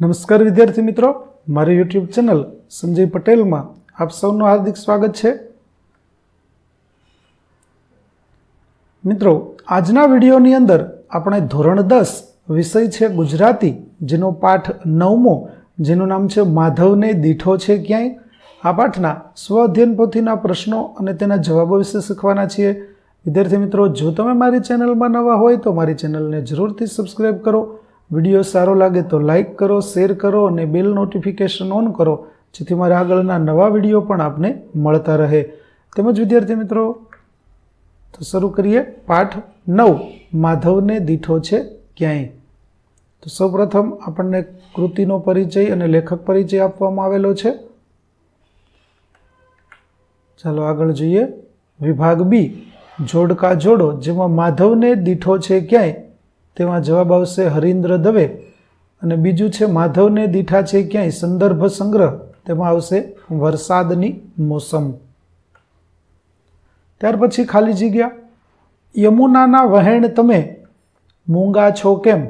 નમસ્કાર વિદ્યાર્થી મિત્રો. મારી યુટ્યુબ ચેનલ સંજય પટેલમાં આપ સૌનું હાર્દિક સ્વાગત છે. મિત્રો, આજના વિડીયોની અંદર આપણે ધોરણ દસ વિષય છે ગુજરાતી, જેનો પાઠ નવમો, જેનું નામ છે માધવને દીઠો છે ક્યાંય? આ પાઠના સ્વ અધ્યયન પોથીના પ્રશ્નો અને તેના જવાબો વિશે શીખવાના છીએ. વિદ્યાર્થી મિત્રો, જો તમે મારી ચેનલમાં નવા હોય તો મારી ચેનલને જરૂરથી સબસ્ક્રાઈબ કરો. વીડિયો સારો લાગે તો લાઇક કરો, શેર કરો અને બેલ નોટિફિકેશન ઓન કરો, જેથી મારા આગળના નવા વીડિયો પણ આપને મળતા રહે. તેમજ વિદ્યાર્થી મિત્રો, તો શરૂ કરીએ પાઠ નવ. માધવને દીઠો છે ક્યાંય? તો સૌપ્રથમ આપણને કૃતિનો પરિચય અને લેખક પરિચય આપવામાં આવેલો છે. ચાલો આગળ જોઈએ. વિભાગ બી. જોડકા જોડો, જેમાં માધવને દીઠો છે ક્યાંય? તેમાં જવાબ આવશે હરીન્દ્ર દવે. અને બીજું છે, માધવને દીઠા છે ક્યાંય? સંદર્ભ સંગ્રહ. તેમાં આવશે વરસાદની મોસમ. ત્યાર પછી ખાલી જગ્યા. યમુનાના વહેણ તમે મૂંગા છો કેમ?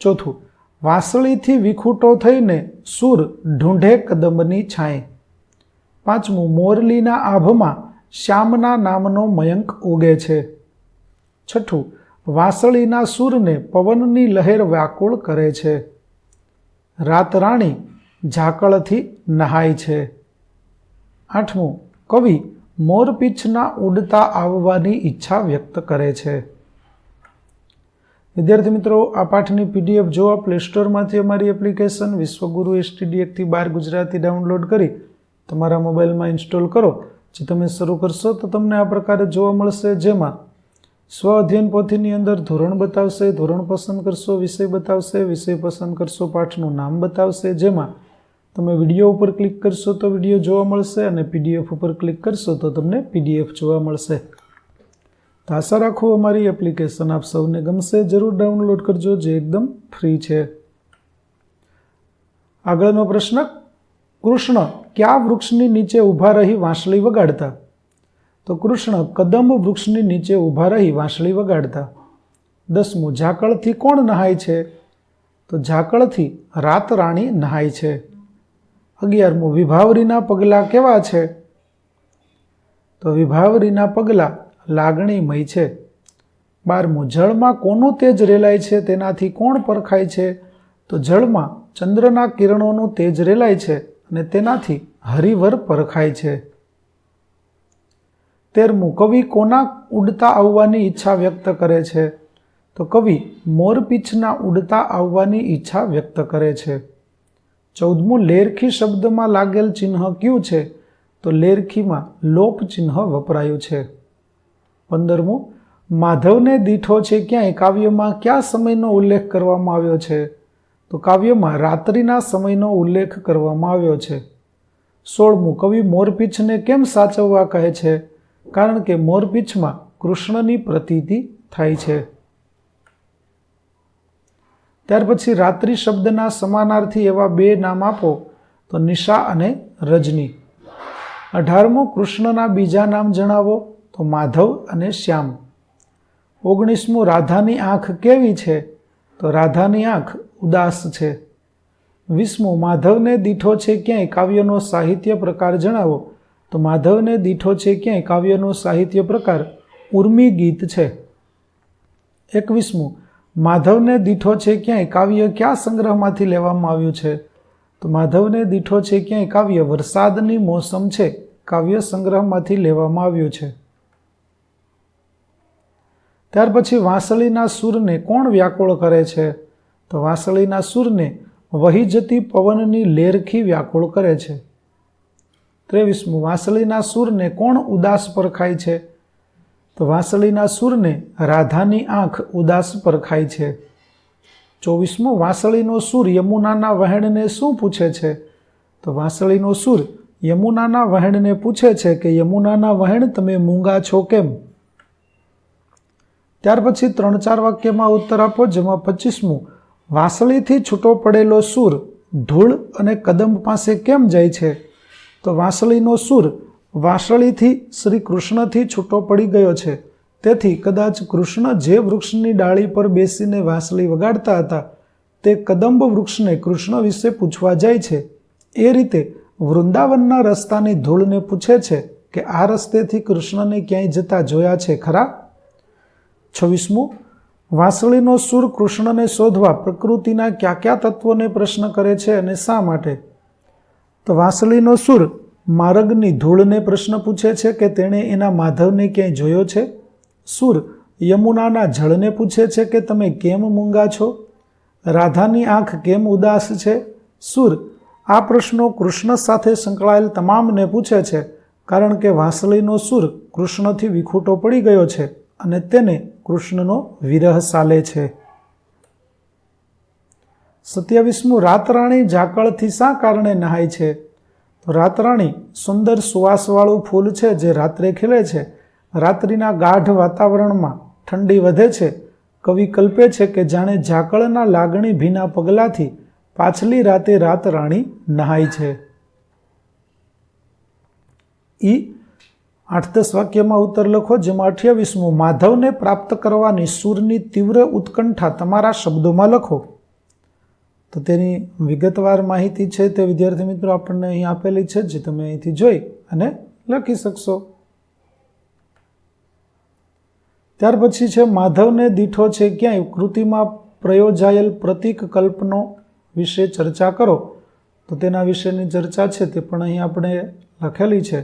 ચોથું, વાંસળીથી વિખૂટો થઈને સૂર ઢૂંઢે કદમની છાંય. પાંચમું, મોરલીના આભમાં શ્યામના નામનો મયંક ઉગે છે. છઠ્ઠું વાંસળીના સૂરને પવનની લહેર વ્યાકુળ કરે છે. રાતરાણી ઝાકળથી નહાય છે. આઠમું, કવિ મોરપીછના ઉડતા આવવાની ઈચ્છા વ્યક્ત કરે છે. વિદ્યાર્થી મિત્રો, આ પાઠની પીડીએફ જોવા પ્લે સ્ટોરમાંથી અમારી એપ્લિકેશન વિશ્વગુરુ એસટીડી એકથી બાર ગુજરાતી ડાઉનલોડ કરી તમારા મોબાઈલમાં ઇન્સ્ટોલ કરો. જે તમે શરૂ કરશો તો તમને આ પ્રકારે જોવા મળશે. જેમાં સ્વ અધ્યયન પોથીની અંદર ધોરણ બતાવશે, ધોરણ પસંદ કરશો, વિષય બતાવશે, વિષય પસંદ કરશો, પાઠનું નામ બતાવશે, જેમાં તમે વીડિયો ઉપર ક્લિક કરશો તો વીડિયો જોવા મળશે અને પીડીએફ ઉપર ક્લિક કરશો તો તમને પીડીએફ જોવા મળશે. તો આશા રાખું અમારી એપ્લિકેશન આપ સૌને ગમશે. જરૂર ડાઉનલોડ કરજો, જે એકદમ ફ્રી છે. આગળનો પ્રશ્ન, કૃષ્ણ કયા વૃક્ષની નીચે ઊભા રહી વાંસળી વગાડતા? તો કૃષ્ણ કદંબ વૃક્ષની નીચે ઊભા રહી વાંસળી વગાડતા દસમું ઝાકળથી કોણ નહાય છે? તો ઝાકળથી રાત રાણી નહાય છે. અગિયારમું વિભાવરીના પગલાં કેવા છે? તો વિભાવરીના પગલાં લાગણીમય છે. બારમું જળમાં કોનું તેજ રેલાય છે? તેનાથી કોણ પરખાય છે? તો જળમાં ચંદ્રના કિરણોનું તેજ રેલાય છે અને તેનાથી હરિવર પરખાય છે. તેરમું, કવિ કોના ઉડતા આવવાની ઈચ્છા વ્યક્ત કરે છે? તો કવિ મોરપીંછના ઉડતા આવવાની ઈચ્છા વ્યક્ત કરે છે. ચૌદમું, લેરખી શબ્દમાં લાગેલ ચિહ્ન કયું છે? તો લેરખીમાં લોપ ચિહ્ન વપરાયું છે. પંદરમું, માધવને દીઠો છે ક્યાંય? કાવ્યમાં કયા સમયનો ઉલ્લેખ કરવામાં આવ્યો છે? તો કાવ્યમાં રાત્રિના સમયનો ઉલ્લેખ કરવામાં આવ્યો છે. સોળમું, કવિ મોરપીંછને કેમ સાચવવા કહે છે? કારણ કે મોરપીંછમાં કૃષ્ણની પ્રતીતિ થાય છે. ત્યાર પછી રાત્રિ શબ્દના સમાનાર્થી એવા બે નામ આપો, તો નિશા અને રજની. અઢારમું, કૃષ્ણના બીજા નામ જણાવો, તો માધવ અને શ્યામ. ઓગણીસમું, રાધાની આંખ કેવી છે, તો રાધાની આંખ ઉદાસ છે. વીસમું, માધવને દીઠો છે ક્યાંય, કાવ્યનો સાહિત્ય પ્રકાર જણાવો તો માધવને દીઠો છે ક્યાંય? કાવ્યનો સાહિત્ય પ્રકાર ઉર્મી ગીત છે. એકવીસમું, માધવને દીઠો છે ક્યાંય? કાવ્ય કયા સંગ્રહમાંથી લેવામાં આવ્યું છે? તો માધવને દીઠો છે ક્યાંય? કાવ્ય વરસાદની મોસમ છે. કાવ્ય સંગ્રહમાંથી લેવામાં આવ્યું છે. ત્યાર પછી વાંસળીના સૂરને કોણ વ્યાકુળ કરે છે? તો વાંસળીના સૂરને વહી જતી પવનની લેરખી વ્યાકુળ કરે છે. ત્રેવીસમું, વાંસળીના સૂરને કોણ ઉદાસ પર ખાય છે? તો વાંસળીના સૂરને રાધાની આંખ ઉદાસ પર ખાય છે. ચોવીસમું, વાંસળીનો સૂર યમુનાના વહેણને શું પૂછે છે? તો વાંસળીનો સૂર યમુનાના વહેણને પૂછે છે કે, યમુનાના વહેણ તમે મૂંગા છો કેમ? ત્યાર પછી ત્રણ ચાર વાક્યમાં ઉત્તર આપો, જેમાં પચીસમું, વાંસળીથી છૂટો પડેલો સૂર ધૂળ અને કદંબ પાસે કેમ જાય છે? તો વાંસળીનો સૂર વાંસળીથી શ્રી કૃષ્ણથી છૂટો પડી ગયો છે. તેથી કદાચ કૃષ્ણ જે વૃક્ષની ડાળી પર બેસીને વાંસળી વગાડતા હતા, તે કદંબ વૃક્ષને કૃષ્ણ વિશે પૂછવા જાય છે. એ રીતે વૃંદાવનના રસ્તાની ધૂળને પૂછે છે કે આ રસ્તેથી કૃષ્ણને ક્યાંય જતા જોયા છે ખરા? છવ્વીસમું, વાંસળીનો સૂર કૃષ્ણને શોધવા પ્રકૃતિના કયા કયા તત્વોને પ્રશ્ન કરે છે અને શા માટે? તો વાંસળીનો સૂર માર્ગની ધૂળને પ્રશ્ન પૂછે છે કે તેણે એના માધવને ક્યાંય જોયો છે? સૂર યમુનાના જળને પૂછે છે કે તમે કેમ મૂંગા છો? રાધાની આંખ કેમ ઉદાસ છે? સૂર આ પ્રશ્નો કૃષ્ણ સાથે સંકળાયેલ તમામને પૂછે છે, કારણ કે વાંસળીનો સૂર કૃષ્ણથી વિખૂટો પડી ગયો છે અને તેને કૃષ્ણનો વિરહ સાલે છે. સત્યાવીસમું રાતરાણી ઝાકળથી શા કારણે નહાય છે? તો રાતરાણી, સુંદર સુવાસવાળું ફૂલ છે જે રાત્રે ખીલે છે. રાત્રિના ગાઢ વાતાવરણમાં ઠંડી વધે છે. કવિ કલ્પે છે કે જાણે ઝાકળના લાગણી ભીના પગલાથી પાછલી રાતે રાતરાણી નહાય છે. ઈ આઠ દસ વાક્યમાં ઉત્તર લખો, જેમાં અઠ્યાવીસમું, માધવને પ્રાપ્ત કરવાની સૂરની તીવ્ર ઉત્કંઠા તમારા શબ્દોમાં લખો. તો તેની વિગતવાર માહિતી છે તે વિદ્યાર્થી મિત્રો આપણને અહીં આપેલી છે, જે તમે અહીંથી જોઈ અને લખી શકશો. ત્યાર પછી છે, માધવને દીઠો છે ક્યાંય? કૃતિમાં પ્રયોજાયેલ પ્રતીક કલ્પનો વિશે ચર્ચા કરો. તો તેના વિશેની ચર્ચા છે તે પણ અહીં આપણે લખેલી છે.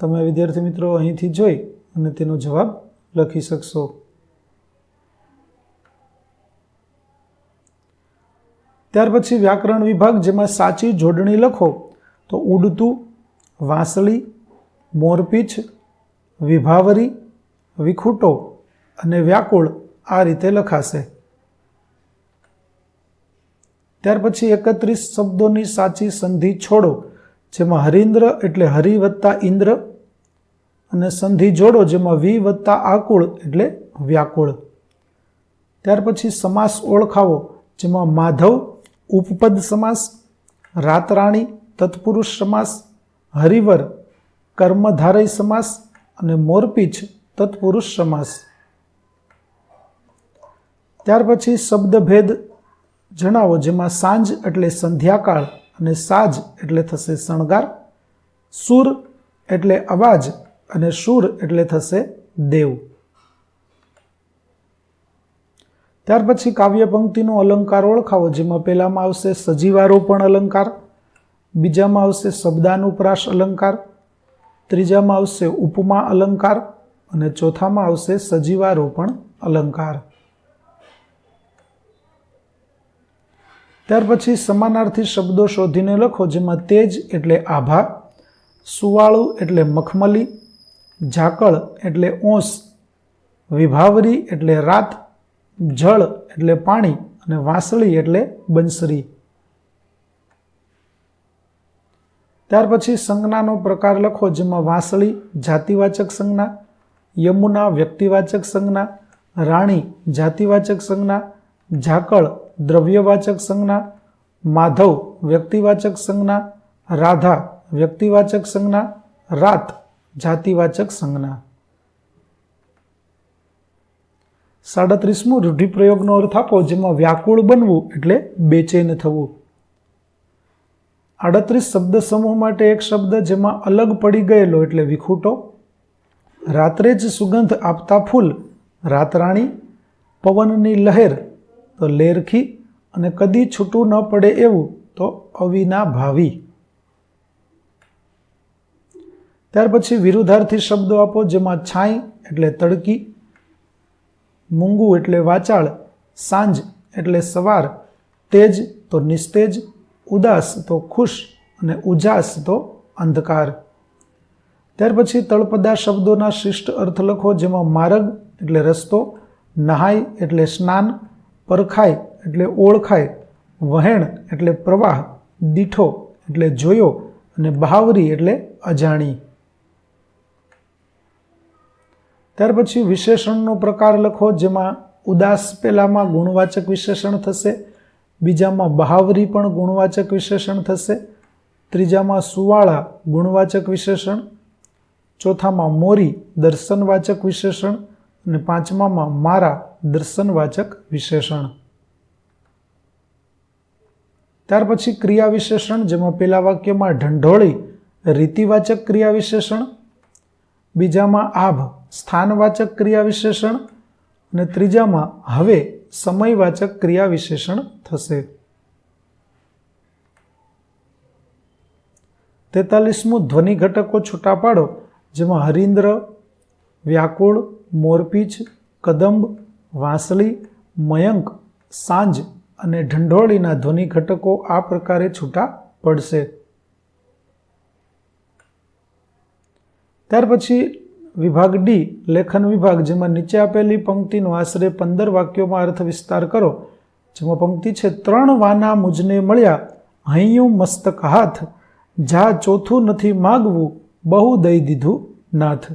તમે વિદ્યાર્થી મિત્રો અહીંથી જોઈ અને તેનો જવાબ લખી શકશો. ત્યાર પછી વ્યાકરણ વિભાગ જેમાં સાચી જોડણી લખો તો ઉડતું, વાંસળી મોરપીછ વિભાવરી, વિખૂટો અને વ્યાકુળ આ રીતે લખાશે. ત્યાર પછી એકત્રીસ શબ્દોની સાચી સંધિ છોડો, જેમાં હરિન્દ્ર એટલે હરિ વત્તા ઇન્દ્ર અને સંધિ જોડો, જેમાં વિ વત્તા આકુળ એટલે વ્યાકુળ. ત્યાર પછી સમાસ ઓળખાવો, જેમાં માધવ ઉપપદ સમાસ, રાતરાણી, તત્પુરુષ સમાસ, હરિવર, કર્મધારય સમાસ અને મોરપીછ, તત્પુરુષ સમાસ. ત્યાર પછી શબ્દભેદ જણાવો, જેમાં સાંજ એટલે સંધ્યાકાળ અને સાજ એટલે થશે શણગાર, સુર એટલે અવાજ અને શુર એટલે થશે દેવ. ત્યાર પછી કાવ્ય પંક્તિનો અલંકાર ઓળખાવો, જેમાં પહેલામાં આવશે સજીવારોપણ અલંકાર, બીજામાં આવશે શબ્દાનુપ્રાસ અલંકાર, ત્રીજામાં આવશે ઉપમા અલંકાર અને ચોથામાં આવશે સજીવારોપણ અલંકાર. ત્યાર પછી સમાનાર્થી શબ્દો શોધીને લખો, જેમાં તેજ એટલે આભા, સુવાળું એટલે મખમલી, ઝાકળ એટલે ઓસ, વિભાવરી એટલે રાત જળ એટલે પાણી અને વાંસળી એટલે બંસરી. ત્યાર પછી સંજ્ઞાનો પ્રકાર લખો જેમાં વાંસળી જાતિવાચક સંજ્ઞા, યમુના વ્યક્તિવાચક સંજ્ઞા, રાણી જાતિવાચક સંજ્ઞા, ઝાકળ દ્રવ્યવાચક સંજ્ઞા, માધવ વ્યક્તિવાચક સંજ્ઞા, રાધા વ્યક્તિવાચક સંજ્ઞા, રાત જાતિવાચક સંજ્ઞા. સાડત્રીસમું રૂઢિપ્રયોગનો અર્થ આપો જેમાં વ્યાકુળ બનવું એટલે બેચેન થવું. આડત્રીસ શબ્દ સમૂહ માટે એક શબ્દ જેમાં અલગ પડી ગયેલો એટલે વિખૂટો. રાત્રે જ સુગંધ આપતા ફૂલ, રાતરાણી, પવનની લહેર, તો લેરખી, અને કદી છૂટું ન પડે એવું, તો અવિના ભાવી. ત્યાર પછી વિરુદ્ધાર્થી શબ્દો આપો જેમાં છાંય એટલે તડકી મૂંગું એટલે વાચાળ, સાંજ એટલે સવાર, તેજ તો નિસ્તેજ, ઉદાસ તો ખુશ અને ઉજાસ તો અંધકાર. ત્યાર પછી તળપદા શબ્દોના શિષ્ટ અર્થ લખો જેમાં માર્ગ એટલે રસ્તો, નહાય એટલે સ્નાન, પરખાય એટલે ઓળખાય, વહેણ એટલે પ્રવાહ, દીઠો એટલે જોયો અને બહાવરી એટલે અજાણી. ત્યાર પછી વિશેષણનો પ્રકાર લખો, જેમાં ઉદાસ પહેલામાં ગુણવાચક વિશેષણ થશે, બીજામાં બહાવરી પણ ગુણવાચક વિશેષણ થશે, ત્રીજામાં સુવાળા ગુણવાચક વિશેષણ, ચોથામાં મોરી દર્શનવાચક વિશેષણ અને પાંચમામાં મારા દર્શનવાચક વિશેષણ. ત્યાર પછી ક્રિયા વિશેષણ, જેમાં પહેલા વાક્યમાં ઢંઢોળી રીતિવાચક ક્રિયા વિશેષણ, બીજામાં આભ સ્થાનવાચક ક્રિયા વિશેષણ અને ત્રીજામાં હવે સમયવાચક ક્રિયા વિશેષણ થશે. તેતાલીસમું ધ્વનિ ઘટકો છૂટા પાડો જેમાં હરિન્દ્ર, વ્યાકુળ, મોરપીચ, કદંબ, વાંસળી, મયંક, સાંજ અને ઢંઢોળીના ધ્વનિ ઘટકો આ પ્રકારે છૂટા પડશે ત્યાર પછી વિભાગ ડી લેખન વિભાગ, જેમાં નીચે આપેલી પંક્તિનો આશરે પંદર વાક્યોમાં અર્થ વિસ્તાર કરો. જેમાં પંક્તિ છે, ત્રણ વાના મુજને મળ્યા, હૈયું મસ્તક હાથ, જા ચોથું નથી માગવું, બહુ દઈ દીધું નાથ.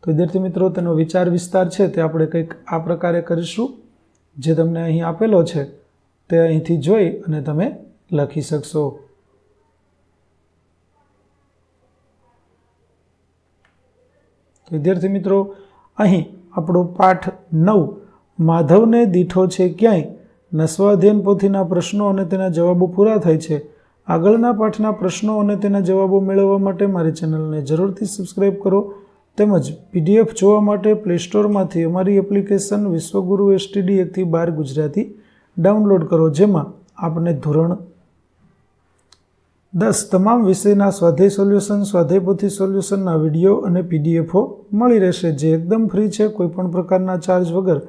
તો વિદ્યાર્થી મિત્રો, તેનો વિચાર વિસ્તાર છે, તે આપણે કંઈક આ પ્રકારે કરીશું. જે તમને અહીં આપેલો છે, તે અહીંથી જોઈ અને તમે લખી શકશો તો વિદ્યાર્થી મિત્રો, અહીં આપણો પાઠ નવ. માધવને દીઠો છે ક્યાંય? નસ્વાધ્યન પોથીના પ્રશ્નો અને તેના જવાબો પૂરા થાય છે. આગળના પાઠના પ્રશ્નો અને તેના જવાબો મેળવવા માટે મારી ચેનલને જરૂરથી સબસ્ક્રાઈબ કરો. તેમજ પીડીએફ જોવા માટે પ્લે સ્ટોરમાંથી અમારી એપ્લિકેશન વિશ્વગુરુ એસટીડી એકથી બાર ગુજરાતી ડાઉનલોડ કરો, જેમાં આપને ધોરણ દસ તમામ વિષયના સ્વાધ્યાય સોલ્યુશન સ્વાધ્યાય પોથી સોલ્યુશનના વીડિયો અને પીડીએફો મળી રહેશે. જે એકદમ ફ્રી છે, કોઈપણ પ્રકારના ચાર્જ વગર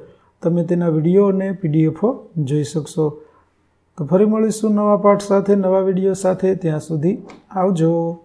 તમે તેના વીડિયો અને પીડીએફો જોઈ શકશો. તો ફરી મળીશું નવા પાઠ સાથે, નવા વીડિયો સાથે. ત્યાં સુધી આવજો.